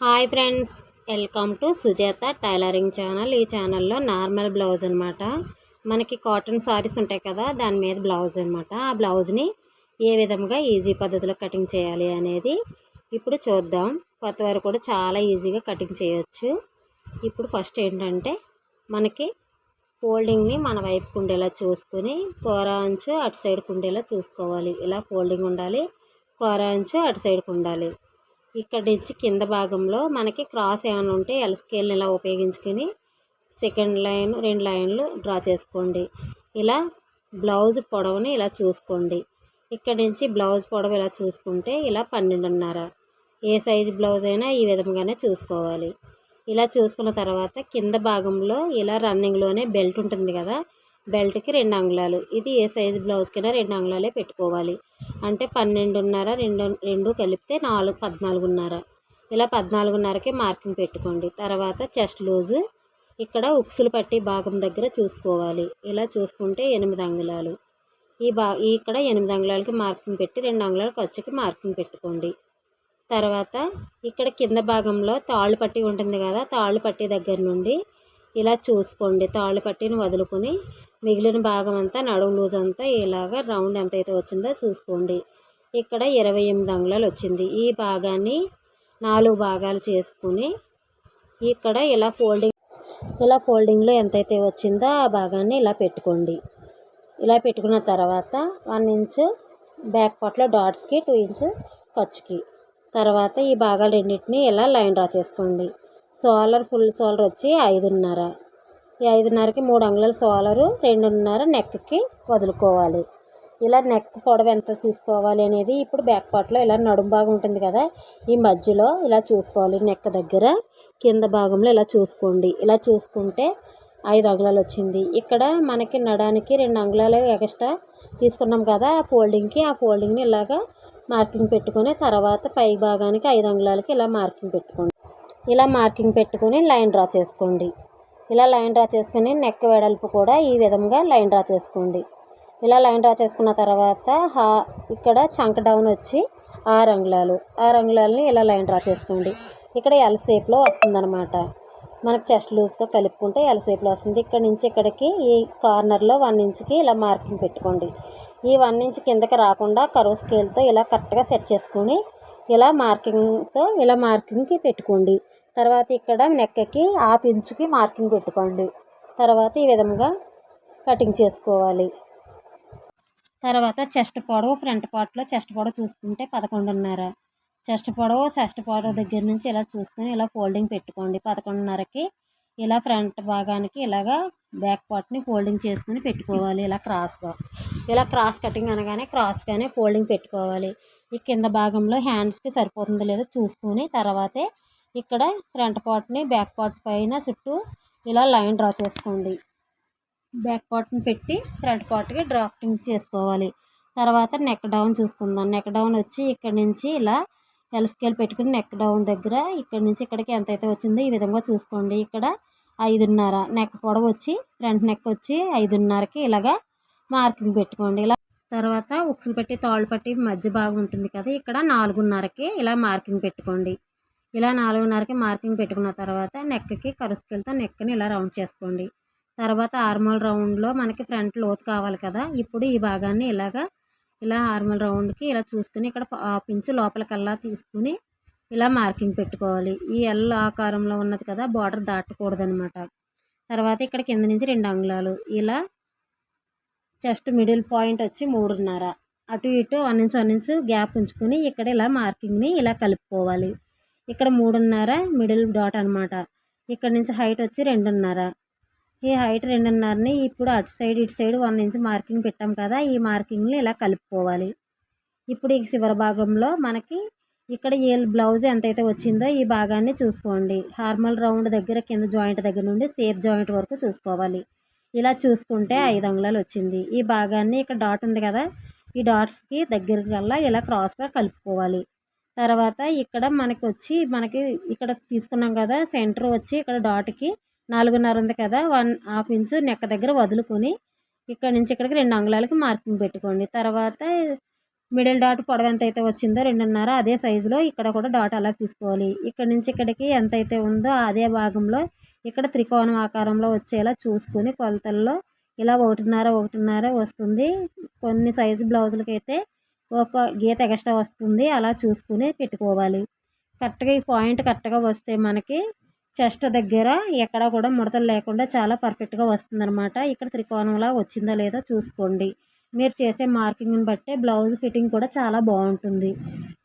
Hi friends welcome to Sujatha tailoring channel. ఈ ఛానల్లో normal blouse అనమాట మనకి కాటన్ సారీస్ ఉంటాయి కదా దాని మీద బ్లౌజ్ అనమాట ఆ బ్లౌజ్ని ఏ విధంగా ఈజీ పద్ధతిలో కటింగ్ చేయాలి అనేది ఇప్పుడు చూద్దాం. కొత్త వారు కూడా చాలా ఈజీగా కటింగ్ చేయొచ్చు. ఇప్పుడు ఫస్ట్ ఏంటంటే మనకి ఫోల్డింగ్ని మన వైపుకు ఉండేలా చూసుకుని కూర అంచు అటు సైడ్కు ఉండేలా చూసుకోవాలి. ఇలా ఫోల్డింగ్ ఉండాలి కూర అంచు అటు సైడ్కి ఉండాలి ఇక్కడ నుంచి కింద భాగంలో మనకి క్రాస్ ఏమైనా ఉంటే ఎల్ స్కేల్ని ఇలా ఉపయోగించుకొని సెకండ్ లైన్ రెండు లైన్లు డ్రా చేసుకోండి. ఇలా బ్లౌజ్ పొడవుని ఇలా చూసుకోండి. ఇక్కడ నుంచి బ్లౌజ్ పొడవు ఇలా చూసుకుంటే ఇలా పన్నెండున్నర. ఏ సైజు బ్లౌజ్ అయినా ఈ విధంగానే చూసుకోవాలి. ఇలా చూసుకున్న తర్వాత కింద భాగంలో ఇలా రన్నింగ్లోనే బెల్ట్ ఉంటుంది కదా బెల్ట్కి రెండు అంగుళాలు. ఇది ఏ సైజు బ్లౌజ్కైనా రెండు అంగుళాలే పెట్టుకోవాలి. అంటే పన్నెండున్నర రెండు రెండు కలిపితే నాలుగు పద్నాలుగున్నర. ఇలా పద్నాలుగున్నరకి మార్కింగ్ పెట్టుకోండి. తర్వాత చెస్ట్ లూజు. ఇక్కడ ఉక్సులు పట్టి భాగం దగ్గర చూసుకోవాలి. ఇలా చూసుకుంటే ఎనిమిది అంగుళాలు. ఈ బా ఇక్కడ ఎనిమిది అంగుళాలకి మార్కింగ్ పెట్టి రెండు అంగుళాల ఖర్చుకి మార్కింగ్ పెట్టుకోండి. తర్వాత ఇక్కడ కింద భాగంలో తాళ్ళు పట్టి ఉంటుంది కదా తాళ్ళు పట్టి దగ్గర నుండి ఇలా చూసుకోండి. తాళ్ళు పట్టిని వదులుకొని మిగిలిన భాగం అంతా నడుము లూజ్ అంతా ఇలాగ రౌండ్ ఎంత అయితే వచ్చిందో చూసుకోండి. ఇక్కడ ఇరవై ఎనిమిది అంగుళాలు వచ్చింది. ఈ భాగాన్ని నాలుగు భాగాలు చేసుకుని ఇక్కడ ఇలా ఫోల్డింగ్ ఇలా ఫోల్డింగ్లో ఎంతైతే వచ్చిందో ఆ భాగాన్ని ఇలా పెట్టుకోండి. ఇలా పెట్టుకున్న తర్వాత వన్ ఇంచ్ బ్యాక్ పార్ట్లో డాట్స్కి టూ ఇంచ్ ఖర్చుకి. తర్వాత ఈ భాగాలు రెండింటిని ఇలా లైన్ డ్రా చేసుకోండి. సోలర్ ఫుల్ సోలర్ వచ్చి ఐదున్నర. ఈ ఐదున్నరకి మూడు అంగుళాల సోలరు రెండున్నర నెక్కి వదులుకోవాలి. ఇలా నెక్ పొడవు ఎంత తీసుకోవాలి అనేది ఇప్పుడు బ్యాక్ పార్ట్లో ఇలా నడుము భాగం ఉంటుంది కదా ఈ మధ్యలో ఇలా చూసుకోవాలి. నెక్ దగ్గర కింద భాగంలో ఇలా చూసుకోండి. ఇలా చూసుకుంటే ఐదు అంగుళాలు వచ్చింది. ఇక్కడ మనకి నడానికి రెండు అంగుళాలు ఎక్స్ట్రా తీసుకున్నాం కదా ఆ ఫోల్డింగ్కి ఆ ఫోల్డింగ్ని ఇలాగా మార్కింగ్ పెట్టుకొని తర్వాత పై భాగానికి ఐదు అంగుళాలకి ఇలా మార్కింగ్ పెట్టుకోండి. ఇలా మార్కింగ్ పెట్టుకొని లైన్ డ్రా చేసుకోండి. ఇలా లైన్ డ్రా చేసుకుని నెక్ వెడల్పు కూడా ఈ విధంగా లైన్ డ్రా చేసుకోండి. ఇలా లైన్ డ్రా చేసుకున్న తర్వాత హా ఇక్కడ చంక డౌన్ వచ్చి ఆరు అంగుళాలు. ఆరు అంగుళాలని ఇలా లైన్ డ్రా చేసుకోండి. ఇక్కడ ఎల్ షేప్లో వస్తుందన్నమాట. మనకు చెస్ట్ లూజ్తో కలుపుకుంటే ఎల్ షేప్లో వస్తుంది. ఇక్కడ నుంచి ఇక్కడికి ఈ కార్నర్లో వన్ ఇంచ్కి ఇలా మార్కింగ్ పెట్టుకోండి. ఈ వన్ ఇంచ్ కిందకి రాకుండా కరువు స్కేల్తో ఇలా కరెక్ట్గా సెట్ చేసుకొని ఇలా మార్కింగ్తో ఇలా మార్కింగ్కి పెట్టుకోండి. తర్వాత ఇక్కడ నెక్కకి హాఫ్ ఇంచుకి మార్కింగ్ పెట్టుకోండి. తర్వాత ఈ విధంగా కటింగ్ చేసుకోవాలి. తర్వాత చెస్ట్ పొడవు ఫ్రంట్ పార్ట్లో చెస్ట్ పొడవు చూసుకుంటే పదకొండున్నర. చెస్ట్ పొడవు చెస్ట్ పొడవు దగ్గర నుంచి ఇలా చూసుకొని ఇలా ఫోల్డింగ్ పెట్టుకోండి. పదకొండున్నరకి ఇలా ఫ్రంట్ భాగానికి ఇలాగా బ్యాక్ పార్ట్ని ఫోల్డింగ్ చేసుకుని పెట్టుకోవాలి ఇలా క్రాస్గా. ఇలా క్రాస్ కటింగ్ అనగానే క్రాస్గానే ఫోల్డింగ్ పెట్టుకోవాలి. ఈ కింద భాగంలో హ్యాండ్స్కి సరిపోతుందో లేదో చూసుకొని తర్వాతే ఇక్కడ ఫ్రంట్ పార్ట్ని బ్యాక్ పార్ట్ పైన చుట్టూ ఇలా లైన్ డ్రా చేసుకోండి. బ్యాక్ పార్ట్ని పెట్టి ఫ్రంట్ పార్ట్కి డ్రాఫ్టింగ్ చేసుకోవాలి. తర్వాత నెక్ డౌన్ చూసుకుందాం. నెక్ డౌన్ వచ్చి ఇక్కడ నుంచి ఇలా ఎల్ స్కేల్ పెట్టుకుని నెక్ డౌన్ దగ్గర ఇక్కడ నుంచి ఇక్కడికి ఎంతైతే వచ్చిందో ఈ విధంగా చూసుకోండి. ఇక్కడ ఐదున్నర నెక్ పొడవు వచ్చి ఫ్రంట్ నెక్ వచ్చి ఐదున్నరకి ఇలాగా మార్కింగ్ పెట్టుకోండి. ఇలా తర్వాత ఉక్సులు పెట్టి తాళ్ళు పట్టి మధ్య భాగం ఉంటుంది కదా ఇక్కడ నాలుగున్నరకి ఇలా మార్కింగ్ పెట్టుకోండి. ఇలా నాలుగున్నరకి మార్కింగ్ పెట్టుకున్న తర్వాత నెక్కి కరుసుకెళ్తే నెక్ని ఇలా రౌండ్ చేసుకోండి. తర్వాత ఆర్మల్ రౌండ్లో మనకి ఫ్రంట్ లోతు కావాలి కదా ఇప్పుడు ఈ భాగాన్ని ఇలాగా ఇలా ఆర్మల్ రౌండ్కి ఇలా చూసుకుని ఇక్కడ హాఫ్ లోపలికల్లా తీసుకుని ఇలా మార్కింగ్ పెట్టుకోవాలి. ఈ ఎల్ ఆకారంలో ఉన్నది కదా బార్డర్ దాటకూడదనమాట తర్వాత ఇక్కడ కింద నుంచి రెండు అంగుళాలు. ఇలా జస్ట్ మిడిల్ పాయింట్ వచ్చి మూడున్నర. అటు ఇటు one inch one inch gap ఉంచుకొని ఇక్కడ ఇలా మార్కింగ్ని ఇలా కలుపుకోవాలి. ఇక్కడ మూడున్నర మిడిల్ డాట్ అనమాట ఇక్కడ నుంచి హైట్ వచ్చి రెండున్నర. ఈ హైట్ రెండున్నరని ఇప్పుడు అటు సైడ్ ఇటు సైడ్ వన్ ఇంచ్ మార్కింగ్ పెట్టాం కదా ఈ మార్కింగ్ని ఇలా కలుపుకోవాలి. ఇప్పుడు ఈ చివరి భాగంలో మనకి ఇక్కడ ఈ బ్లౌజ్ ఎంతైతే వచ్చిందో ఈ భాగాన్ని చూసుకోండి. హార్మల్ రౌండ్ దగ్గర కింద జాయింట్ దగ్గర నుండి సేఫ్ జాయింట్ వరకు చూసుకోవాలి. ఇలా చూసుకుంటే ఐదు అంగుళాలు వచ్చింది. ఈ భాగాన్ని ఇక్కడ డాట్ ఉంది కదా ఈ డాట్స్కి దగ్గరకల్లా ఇలా క్రాస్గా కలుపుకోవాలి. తర్వాత ఇక్కడ మనకి వచ్చి మనకి ఇక్కడ తీసుకున్నాం కదా సెంటర్ వచ్చి ఇక్కడ డాట్కి నాలుగున్నర ఉంది కదా వన్ హాఫ్ ఇంచు నెక్క దగ్గర వదులుకొని ఇక్కడ నుంచి ఇక్కడికి రెండు అంగుళాలకి మార్కింగ్ పెట్టుకోండి. తర్వాత మిడిల్ డాట్ పొడవు ఎంత అయితే వచ్చిందో రెండున్నర అదే సైజులో ఇక్కడ కూడా డాట్ అలా తీసుకోవాలి. ఇక్కడ నుంచి ఇక్కడికి ఎంత అయితే ఉందో అదే భాగంలో ఇక్కడ త్రికోణం ఆకారంలో వచ్చేలా చూసుకొని కొలతల్లో ఇలా ఒకటిన్నర ఒకటిన్నర వస్తుంది. కొన్ని సైజు బ్లౌజులకైతే ఒక గీత ఎక్స్ట్రా వస్తుంది. అలా చూసుకుని పెట్టుకోవాలి. కరెక్ట్గా ఈ పాయింట్ కరెక్ట్గా వస్తే మనకి చెస్ట్ దగ్గర ఎక్కడ కూడా ముడతలు లేకుండా చాలా పర్ఫెక్ట్గా వస్తుంది అనమాట ఇక్కడ త్రికోణంలా వచ్చిందా లేదా చూసుకోండి. మీరు చేసే మార్కింగ్ని బట్టే బ్లౌజ్ ఫిట్టింగ్ కూడా చాలా బాగుంటుంది.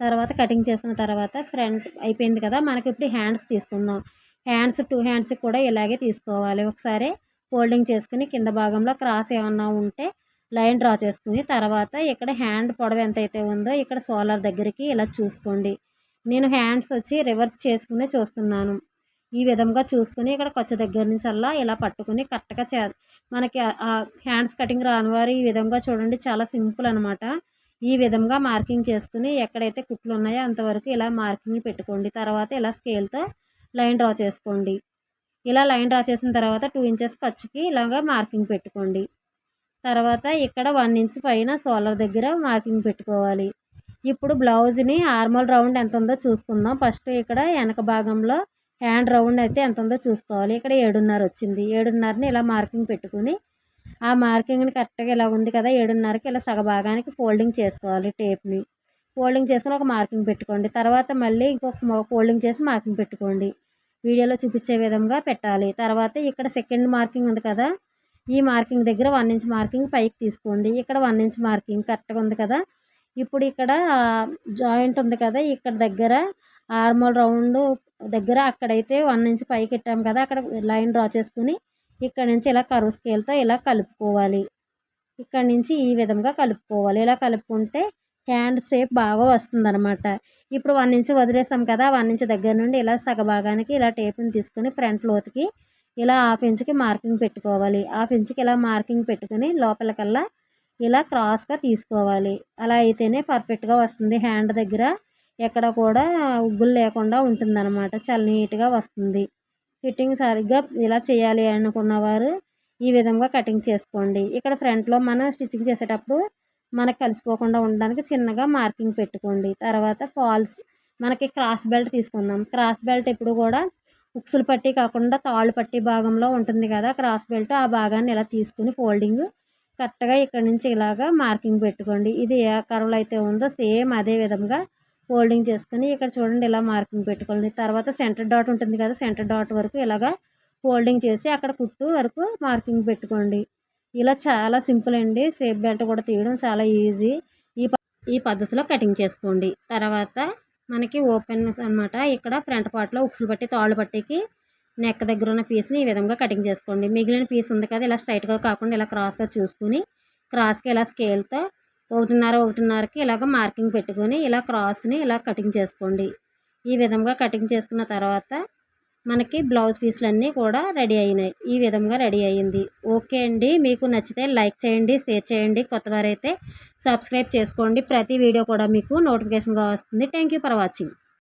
తర్వాత కటింగ్ చేసుకున్న తర్వాత ఫ్రంట్ అయిపోయింది కదా మనకి ఇప్పుడు హ్యాండ్స్ తీసుకుందాం. హ్యాండ్స్ టూ హ్యాండ్స్ కూడా ఇలాగే తీసుకోవాలి. ఒకసారి ఫోల్డింగ్ చేసుకుని కింద భాగంలో క్రాస్ ఏమన్నా ఉంటే లైన్ డ్రా చేసుకుని తర్వాత ఇక్కడ హ్యాండ్ పొడవు ఎంత అయితే ఉందో ఇక్కడ సోలార్ దగ్గరికి ఇలా చూసుకోండి. నేను హ్యాండ్స్ వచ్చి రివర్స్ చేసుకునే చూస్తున్నాను. ఈ విధంగా చూసుకుని ఇక్కడ ఖర్చు దగ్గర నుంచి అలా ఇలా పట్టుకుని కరెక్ట్గా చే మనకి హ్యాండ్స్ కటింగ్ రాని వారు ఈ విధంగా చూడండి చాలా సింపుల్ అనమాట ఈ విధంగా మార్కింగ్ చేసుకుని ఎక్కడైతే కుట్లు ఉన్నాయో అంతవరకు ఇలా మార్కింగ్ పెట్టుకోండి. తర్వాత ఇలా స్కేల్తో లైన్ డ్రా చేసుకోండి. ఇలా లైన్ డ్రా చేసిన తర్వాత టూ ఇంచెస్ ఖర్చుకి ఇలాగా మార్కింగ్ పెట్టుకోండి. తర్వాత ఇక్కడ వన్ ఇంచ్ పైన సోలర్ దగ్గర మార్కింగ్ పెట్టుకోవాలి. ఇప్పుడు బ్లౌజ్ని ఆర్మల్ రౌండ్ ఎంత ఉందో చూసుకుందాం. ఫస్ట్ ఇక్కడ వెనక భాగంలో హ్యాండ్ రౌండ్ అయితే ఎంత ఉందో చూసుకోవాలి. ఇక్కడ ఏడున్నర వచ్చింది. ఏడున్నరని ఇలా మార్కింగ్ పెట్టుకుని ఆ మార్కింగ్ని కరెక్ట్గా ఇలా ఉంది కదా ఏడున్నరకి ఇలా సగభాగానికి ఫోల్డింగ్ చేసుకోవాలి టేప్ని. ఫోల్డింగ్ చేసుకుని ఒక మార్కింగ్ పెట్టుకోండి. తర్వాత మళ్ళీ ఇంకొక ఫోల్డింగ్ చేసి మార్కింగ్ పెట్టుకోండి. వీడియోలో చూపించే విధంగా పెట్టాలి. తర్వాత ఇక్కడ సెకండ్ మార్కింగ్ ఉంది కదా ఈ మార్కింగ్ దగ్గర వన్ ఇంచ్ మార్కింగ్ పైకి తీసుకోండి. ఇక్కడ వన్ ఇంచ్ మార్కింగ్ కరెక్ట్గా ఉంది కదా ఇప్పుడు ఇక్కడ జాయింట్ ఉంది కదా ఇక్కడ దగ్గర ఆర్మోల్ రౌండ్ దగ్గర అక్కడైతే వన్ ఇంచ్ పైకి ఇట్టాం కదా అక్కడ లైన్ డ్రా చేసుకుని ఇక్కడ నుంచి ఇలా కరువు స్కేల్తో ఇలా కలుపుకోవాలి. ఇక్కడ నుంచి ఈ విధంగా కలుపుకోవాలి. ఇలా కలుపుకుంటే హ్యాండ్ షేప్ బాగా వస్తుంది అనమాట ఇప్పుడు వన్ ఇంచ్ వదిలేసాం కదా వన్ ఇంచ్ దగ్గర నుండి ఇలా సగభాగానికి ఇలా టేప్ని తీసుకుని ఫ్రంట్ లోతుకి ఇలా హాఫ్ ఇంచ్కి మార్కింగ్ పెట్టుకోవాలి. హాఫ్ ఇంచ్కి ఇలా మార్కింగ్ పెట్టుకుని లోపలికల్లా ఇలా క్రాస్గా తీసుకోవాలి. అలా అయితేనే పర్ఫెక్ట్గా వస్తుంది హ్యాండ్ దగ్గర. ఎక్కడ కూడా ఉగ్గులు లేకుండా ఉంటుందన్నమాట. చాలా నీట్గా వస్తుంది. ఫిట్టింగ్ సరిగ్గా ఇలా చేయాలి అనుకున్నవారు ఈ విధంగా కటింగ్ చేసుకోండి. ఇక్కడ ఫ్రంట్లో మనం స్టిచ్చింగ్ చేసేటప్పుడు మనకు కలిసిపోకుండా ఉండడానికి చిన్నగా మార్కింగ్ పెట్టుకోండి. తర్వాత ఫాల్స్ మనకి క్రాస్ బెల్ట్ తీసుకుందాం. క్రాస్ బెల్ట్ ఎప్పుడు కూడా ఉక్సులు పట్టి కాకుండా తాళ్ళు పట్టి భాగంలో ఉంటుంది కదా క్రాస్ బెల్ట్ ఆ భాగాన్ని ఇలా తీసుకుని ఫోల్డింగ్ కరెక్ట్గా ఇక్కడ నుంచి ఇలాగా మార్కింగ్ పెట్టుకోండి. ఇది ఏ కర్వ్లో అయితే ఉందో సేమ్ అదే విధంగా ఫోల్డింగ్ చేసుకుని ఇక్కడ చూడండి ఇలా మార్కింగ్ పెట్టుకోండి తర్వాత సెంటర్ డాట్ ఉంటుంది కదా సెంటర్ డాట్ వరకు ఇలాగా ఫోల్డింగ్ చేసి అక్కడ కుట్టు వరకు మార్కింగ్ పెట్టుకోండి. ఇలా చాలా సింపుల్ అండి. సేఫ్ బెల్ట్ కూడా తీయడం చాలా ఈజీ. ఈ ఈ పద్ధతిలో కటింగ్ చేసుకోండి. తర్వాత మనకి ఓపెన్ అనమాట ఇక్కడ ఫ్రంట్ పార్ట్లో ఉక్సులు పట్టి తాళ్ళు పట్టికి నెక్ దగ్గర ఉన్న పీస్ని ఈ విధంగా కటింగ్ చేసుకోండి. మిగిలిన పీస్ ఉంది కదా ఇలా స్ట్రైట్గా కాకుండా ఇలా క్రాస్గా చూసుకుని క్రాస్కి ఇలా స్కేల్తో ఒకటిన్నర ఒకటిన్నరకి ఇలాగ మార్కింగ్ పెట్టుకొని ఇలా క్రాస్ని ఇలా కటింగ్ చేసుకోండి. ఈ విధంగా కటింగ్ చేసుకున్న తర్వాత మనకి బ్లౌజ్ పీసులన్నీ కూడా రెడీ అయినాయి. ఈ విధంగా రెడీ అయ్యింది ఓకే అండి. మీకు నచ్చితే లైక్ చేయండి షేర్ చేయండి. కొత్తవారైతే సబ్స్క్రైబ్ చేసుకోండి. ప్రతి వీడియో కూడా మీకు నోటిఫికేషన్గా వస్తుంది. Thank you for watching.